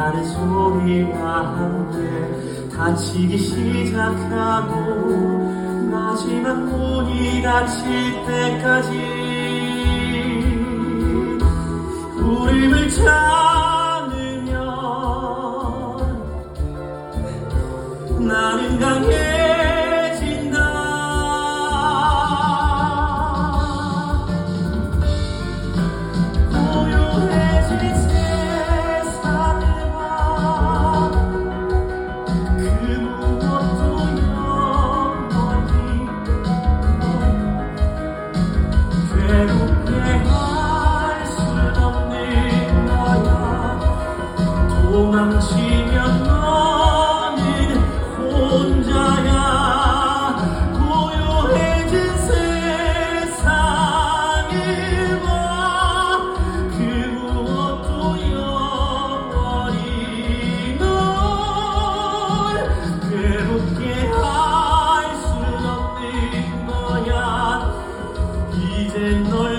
과하는 소리와 함께 닫히기 시작하고 마지막 문이 닫힐 때까지 울음을 참으면 나는 강해진다 고요해진 세상을 봐. 그 무엇 도망치면 너는 혼자야. 고요해진 세상을 봐그 무엇도 영원히 널. 괴롭게 할 수 없는 거야. 이제 널 봐.